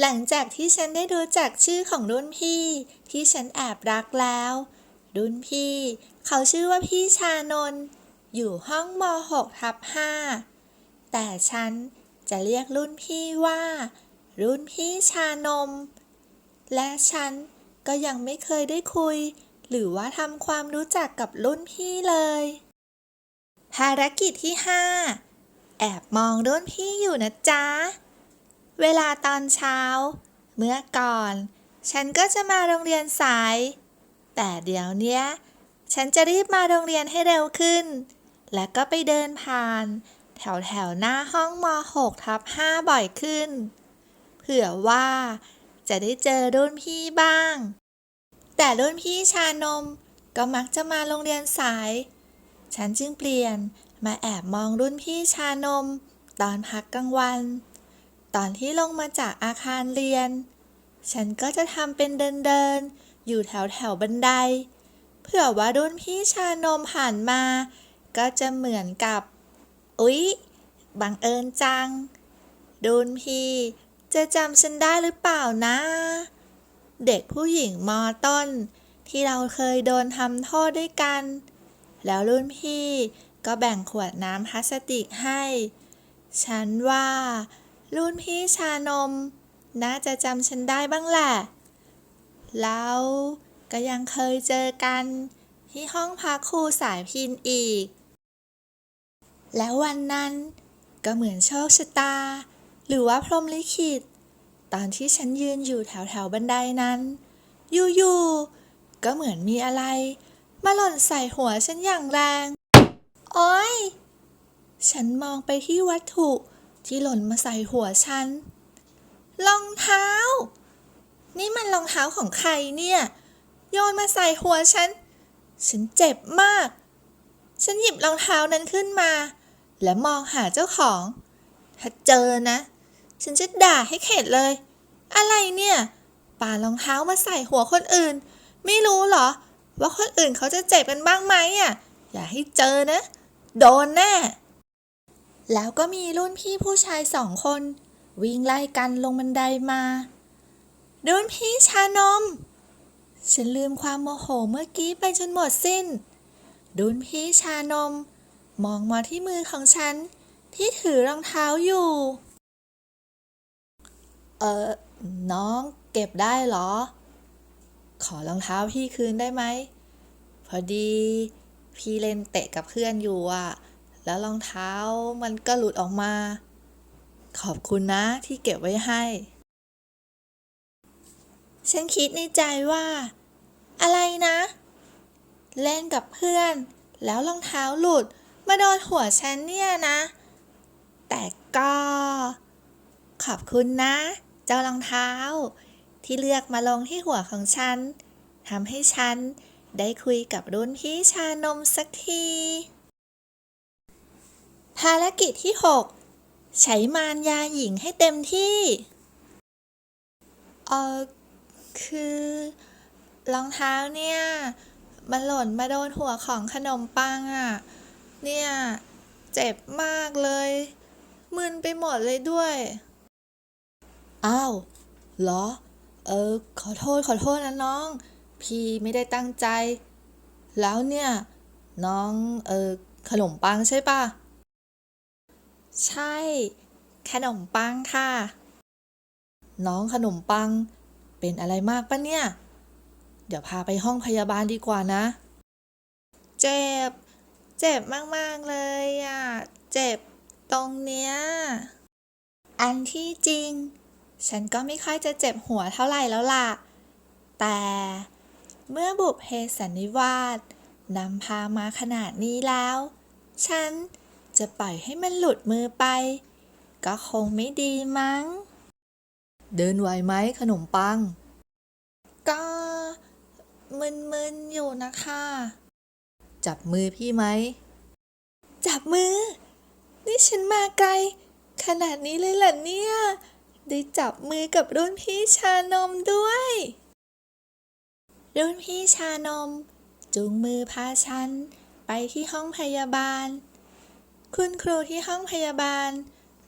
หลังจากที่ฉันได้รู้จักชื่อของรุ่นพี่ ที่ฉันแอบรักแล้ว รุ่นพี่ เขาชื่อว่าพี่ชานนท์อยู่ห้องม .6 ทับ5แต่ฉันจะเรียกรุ่นพี่ว่า รุ่นพี่ชานม และฉันก็ยังไม่เคยได้คุย หรือว่าทำความรู้จักกับรุ่นพี่เลย ภารกิจที่ 5 แอบมองรุ่นพี่อยู่นะจ๊ะ เวลาตอนเช้า เมื่อก่อน ฉันก็จะมาโรงเรียนสาย แต่เดี๋ยวเนี้ย ฉันจะรีบมาโรงเรียนให้เร็วขึ้น และก็ไปเดินผ่าน แถวแถวหน้าห้องม .6 ทับ5บ่อยขึ้น เผื่อว่าจะได้เจอรุ่นพี่บ้าง แต่รุ่นพี่ชานมก็มักจะมาโรงเรียนสาย ฉันจึงเปลี่ยนมาแอบมองรุ่นพี่ชานม ตอนพักกลางวัน ตอนที่ลงมาจากอาคารเรียน ฉันก็จะทำเป็นเดินเดินๆอยู่แถวแถวบันได เผื่อว่ารุ่นพี่ชานมผ่านมา ก็จะเหมือนกับ อุ๊ย บังเอิญจัง รุ่นพี่จะจำฉันได้หรือเปล่านะ เด็กผู้หญิงมอต้น ที่เราเคยโดนทำโทษด้วยกัน แล้วรุ่นพี่ก็แบ่งขวดน้ำพลาสติกให้ ฉันว่า รุ่นพี่ชานม น่าจะจำฉันได้บ้างแหละ แล้วก็ยังเคยเจอกันที่ห้องพักครูสายพินอีก แล้ววันนั้นก็เหมือนโชคชะตา หรือว่าพรหมลิขิต ตอนที่ฉันยืนอยู่แถวแถวบันไดนั้น อยู่ๆ ก็เหมือนมีอะไร มาหล่นใส่หัวฉันอย่างแรง โอ๊ยฉันมองไปที่วัตถุ ที่หล่นมาใส่หัวฉัน รองเท้า นี่มันรองเท้าของใครเนี่ย โยนมาใส่หัวฉัน ฉันเจ็บมาก ฉันหยิบรองเท้านั้นขึ้นมา และมองหาเจ้าของ ถ้าเจอนะ ฉันจะด่าให้เข็ดเลย อะไรเนี่ยป่ารองเท้ามาใส่หัวคนอื่น ไม่รู้เหรอ ว่าคนอื่นเขาจะเจ็บกันบ้างไหมอะ อย่าให้เจอนะ โดนแน่ แล้วก็มีรุ่นพี่ผู้ชายสองคน วิ่งไล่กันลงบันไดมา รุ่นพี่ชานม ฉันลืมความโมโหเมื่อกี้ไปจนหมดสิ้น รุ่นพี่ชานม มองมาที่มือของฉัน ที่ถือรองเท้าอยู่ เออน้องเก็บได้เหรอ ขอรองเท้าพี่คืนได้ไหม พอดี พี่เล่นเตะกับเพื่อนอยู่อะ แล้วรองเท้ามันก็หลุดออกมา ขอบคุณนะที่เก็บไว้ให้ ฉันคิดในใจว่า อะไรนะ เล่นกับเพื่อน แล้วรองเท้าหลุด มาโดนหัวฉันเนี่ยนะ แต่ก็ ขอบคุณนะ เจ้ารองเท้า ที่เลือกมาลงที่หัวของฉันทำให้ฉันได้คุยกับรุ่นพี่ชานมสักทีารกิจที่ 6 ใช้มารยาหญิงให้เต็มที่ เออคือรองเท้าเนี่ย มันหล่นมาโดนหัวของขนมปังอะ่ะ เนี่ย เจ็บมากเลย มึนไปหมดเลยด้วย อ้าว เหรอ เออ ขอโทษขอโทษนะน้อง พี่ไม่ได้ตั้งใจ แล้วเนี่ย น้อง เออขนมปังใช่ปะ ใช่ ขนมปังค่ะ น้องขนมปัง เป็นอะไรมากปะเนี่ย เดี๋ยวพาไปห้องพยาบาลดีกว่านะ เจ็บ เจ็บมาก ๆ เลยอะ เจ็บตรงเนี้ย อันที่จริง ฉันก็ไม่ค่อยจะเจ็บหัวเท่าไหร่แล้วล่ะ แต่เมื่อบุพเพสันนิวาสนำพามาขนาดนี้แล้ว ฉัน จะปล่อยให้มันหลุดมือไป ก็คงไม่ดีมั้ง เดินไหวไหมขนมปัง ก็มึนๆอยู่นะคะ จับมือพี่ไหม จับมือ นี่ฉันมาไกล ขนาดนี้เลยเหรอเนี่ย ได้จับมือกับรุ่นพี่ชานมด้วย รุ่นพี่ชานม จูงมือพาฉัน ไปที่ห้องพยาบาล คุณครูที่ห้องพยาบาล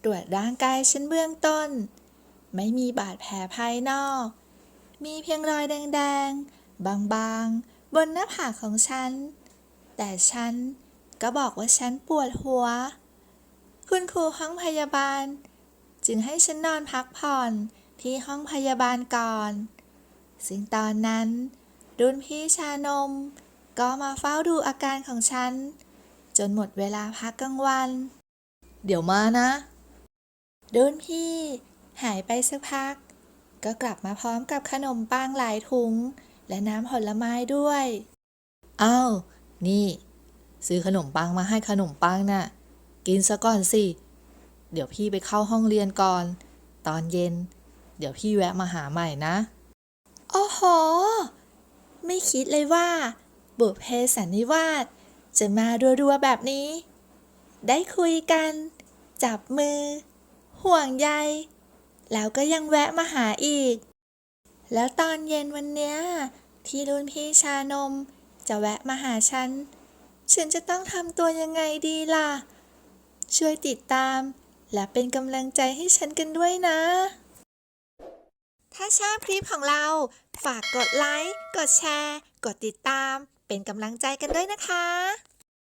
ตรวจร่างกายฉันเบื้องต้น ไม่มีบาดแผลภายนอก มีเพียงรอยแดงๆ บางๆ บนหน้าผากของฉัน แต่ฉันก็บอกว่าฉันปวดหัว คุณครูห้องพยาบาล จึงให้ฉันนอนพักผ่อนที่ห้องพยาบาลก่อน ซึ่งตอนนั้น รุ่นพี่ชานม ก็มาเฝ้าดูอาการของฉัน จนหมดเวลาพักกลางวัน เดี๋ยวมานะรุ่นพี่ หายไปสักพัก ก็กลับมาพร้อมกับขนมปังหลายถุง และน้ำผลไม้ด้วยอ้าวนี่ ซื้อขนมปังมาให้ขนมปังน่ะ กินซะก่อนสิ เดี๋ยวพี่ไปเข้าห้องเรียนก่อน ตอนเย็น เดี๋ยวพี่แวะมาหาใหม่นะโอ้โห ไม่คิดเลยว่าบุพเพสันนิวาส จะมารัวๆแบบนี้ ได้คุยกัน จับมือ ห่วงใย แล้วก็ยังแวะมาหาอีก แล้วตอนเย็นวันเนี้ยที่รุ่นพี่ชานม จะแวะมาหาฉัน ฉันจะต้องทำตัวยังไงดีล่ะ ช่วยติดตาม และเป็นกำลังใจให้ฉันกันด้วยนะ ถ้าชอบคลิปของเรา ฝากกดไลค์ กดแชร์ กดติดตาม เป็นกำลังใจกันด้วยนะคะ